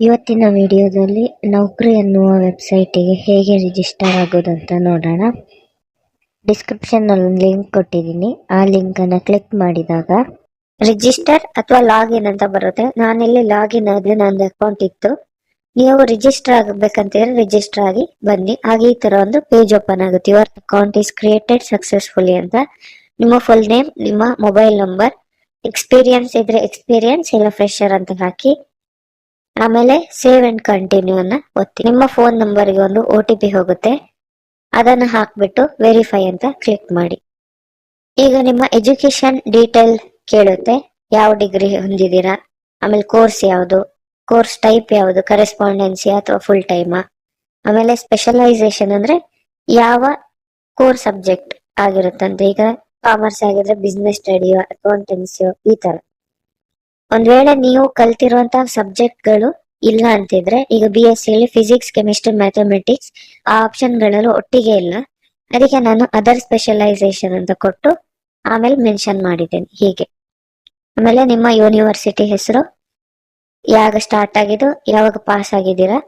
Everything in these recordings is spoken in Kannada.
ಇವತ್ತಿನ ವಿಡಿಯೋದಲ್ಲಿ ನೌಕರಿ ಎನ್ನುವ ವೆಬ್ಸೈಟಿಗೆ ಹೇಗೆ ರಿಜಿಸ್ಟರ್ ಆಗೋದಂತ ನೋಡೋಣ. ಡಿಸ್ಕ್ರಿಪ್ಷನ್ ಒಂದು ಲಿಂಕ್ ಕೊಟ್ಟಿದ್ದೀನಿ. ಆ ಲಿಂಕನ್ನು ಕ್ಲಿಕ್ ಮಾಡಿದಾಗ ರಿಜಿಸ್ಟರ್ ಅಥವಾ ಲಾಗಿನ್ ಅಂತ ಬರುತ್ತೆ. ನಾನಿಲ್ಲಿ ಲಾಗಿನ್ ಆದರೆ ನಂದು ಅಕೌಂಟ್ ಇತ್ತು. ನೀವು ರಿಜಿಸ್ಟರ್ ಆಗಬೇಕಂತಿದ್ರೆ ರಿಜಿಸ್ಟರ್ ಆಗಿ ಬನ್ನಿ. ಹಾಗೆ ಈ ಥರ ಒಂದು ಪೇಜ್ ಓಪನ್ ಆಗುತ್ತೆ. Your account is created successfully ಅಂತ. ನಿಮ್ಮ ಫುಲ್ ನೇಮ್ ನಿಮ್ಮ ಮೊಬೈಲ್ ನಂಬರ್ ಎಕ್ಸ್ಪೀರಿಯನ್ಸ್ ಇದ್ರೆ ಎಕ್ಸ್ಪೀರಿಯನ್ಸ್ ಇಲ್ಲ ಫ್ರೆಶರ್ ಅಂತ ಹಾಕಿ ಆಮೇಲೆ ಸೇವ್ ಅಂಡ್ ಕಂಟಿನ್ಯೂ ಅನ್ನ ಒತ್ತಿ. ನಿಮ್ಮ ಫೋನ್ ನಂಬರ್ಗೆ ಒಂದು ಒ ಹೋಗುತ್ತೆ. ಅದನ್ನ ಹಾಕ್ಬಿಟ್ಟು ವೆರಿಫೈ ಅಂತ ಕ್ಲಿಕ್ ಮಾಡಿ. ಈಗ ನಿಮ್ಮ ಎಜುಕೇಶನ್ ಡೀಟೇಲ್ ಕೇಳುತ್ತೆ. ಯಾವ ಡಿಗ್ರಿ ಹೊಂದಿದ್ದೀರಾ? ಆಮೇಲೆ ಕೋರ್ಸ್ ಯಾವುದು? ಕೋರ್ಸ್ ಟೈಪ್ ಯಾವುದು? ಕರೆಸ್ಪಾಂಡೆನ್ಸಿ ಅಥವಾ ಫುಲ್ ಟೈಮಾ ಆಮೇಲೆ ಸ್ಪೆಷಲೈಸೇಷನ್ ಅಂದ್ರೆ ಯಾವ ಕೋರ್ ಸಬ್ಜೆಕ್ಟ್ ಆಗಿರುತ್ತಂತೆ? ಈಗ ಕಾಮರ್ಸ್ ಆಗಿದ್ರೆ ಬಿಸ್ನೆಸ್ ಸ್ಟಡಿಯೋ ಅಕೌಂಟೆನ್ಸಿಯೋ ಈ ತರ. ಒಂದ್ ವೇಳೆ ನೀವು ಕಲ್ತಿರುವಂತಹ ಸಬ್ಜೆಕ್ಟ್ಗಳು ಇಲ್ಲ ಅಂತಿದ್ರೆ, ಈಗ B S C physics chemistry mathematics ಆ ಆಪ್ಷನ್ ಗಳಲ್ಲೂ ಒಟ್ಟಿಗೆ ಇಲ್ಲ. ಅದಕ್ಕೆ ನಾನು ಅದರ್ ಸ್ಪೆಷಲೈಸೇಷನ್ ಅಂತ ಕೊಟ್ಟು ಆಮೇಲೆ ಮೆನ್ಷನ್ ಮಾಡಿದ್ದೇನೆ ಹೀಗೆ. ಆಮೇಲೆ ನಿಮ್ಮ ಯೂನಿವರ್ಸಿಟಿ ಹೆಸರು ಯಾವಾಗ ಸ್ಟಾರ್ಟ್ ಆಗಿದ್ದು, ಯಾವಾಗ ಪಾಸ್ ಆಗಿದ್ದೀರಾ?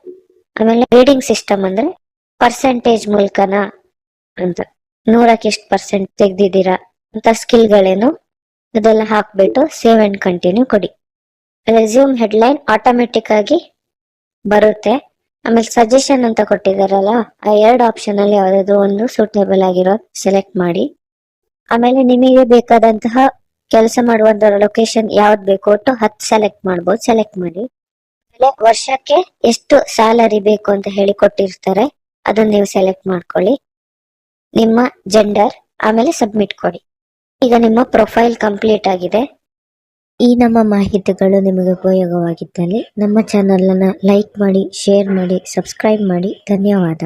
ಆಮೇಲೆ ರೀಡಿಂಗ್ ಸಿಸ್ಟಮ್ ಅಂದ್ರೆ ಪರ್ಸೆಂಟೇಜ್ ಮೂಲಕನ ಅಂತ. ನೂರಕ್ಕೆ ಎಷ್ಟು ಪರ್ಸೆಂಟ್ ತೆಗ್ದಿದ್ದೀರಾ ಅಂತ ಸ್ಕಿಲ್ಗಳೇನು ಅದೆಲ್ಲ ಹಾಕ್ಬಿಟ್ಟು ಸೇವ್ ಅಂಡ್ ಕಂಟಿನ್ಯೂ ಕೊಡಿ. ರೆಸ್ಯೂಮ್ ಹೆಡ್ಲೈನ್ ಆಟೋಮೆಟಿಕ್ ಆಗಿ ಬರುತ್ತೆ. ಆಮೇಲೆ ಸಜೆಷನ್ ಅಂತ ಕೊಟ್ಟಿದಾರಲ್ಲ, ಆ ಎರಡು ಆಪ್ಷನ್ ಅಲ್ಲಿ ಯಾವ್ದಾದ್ರು ಒಂದು ಸೂಟೇಬಲ್ ಆಗಿರೋ ಸೆಲೆಕ್ಟ್ ಮಾಡಿ. ಆಮೇಲೆ ನಿಮಗೆ ಬೇಕಾದಂತಹ ಕೆಲಸ ಮಾಡುವಂತ ಲೊಕೇಶನ್ ಯಾವ್ದು ಬೇಕು ಒಟ್ಟು ಹತ್ತು ಸೆಲೆಕ್ಟ್ ಮಾಡ್ಬೋದು ಸೆಲೆಕ್ಟ್ ಮಾಡಿ. ಆಮೇಲೆ ವರ್ಷಕ್ಕೆ ಎಷ್ಟು ಸ್ಯಾಲರಿ ಬೇಕು ಅಂತ ಹೇಳಿ ಕೊಟ್ಟಿರ್ತಾರೆ, ಅದನ್ನ ನೀವು ಸೆಲೆಕ್ಟ್ ಮಾಡ್ಕೊಳ್ಳಿ. ನಿಮ್ಮ ಜೆಂಡರ್ ಆಮೇಲೆ ಸಬ್ಮಿಟ್ ಕೊಡಿ. ಈಗ ನಿಮ್ಮ ಪ್ರೊಫೈಲ್ ಕಂಪ್ಲೀಟ್ ಆಗಿದೆ. ಈ ನಮ್ಮ ಮಾಹಿತಿಗಳು ನಿಮಗೆ ಉಪಯೋಗವಾಗಿದ್ದಲ್ಲಿ ನಮ್ಮ ಚಾನಲನ್ನು ಲೈಕ್ ಮಾಡಿ, ಶೇರ್ ಮಾಡಿ, ಸಬ್ಸ್ಕ್ರೈಬ್ ಮಾಡಿ. ಧನ್ಯವಾದ.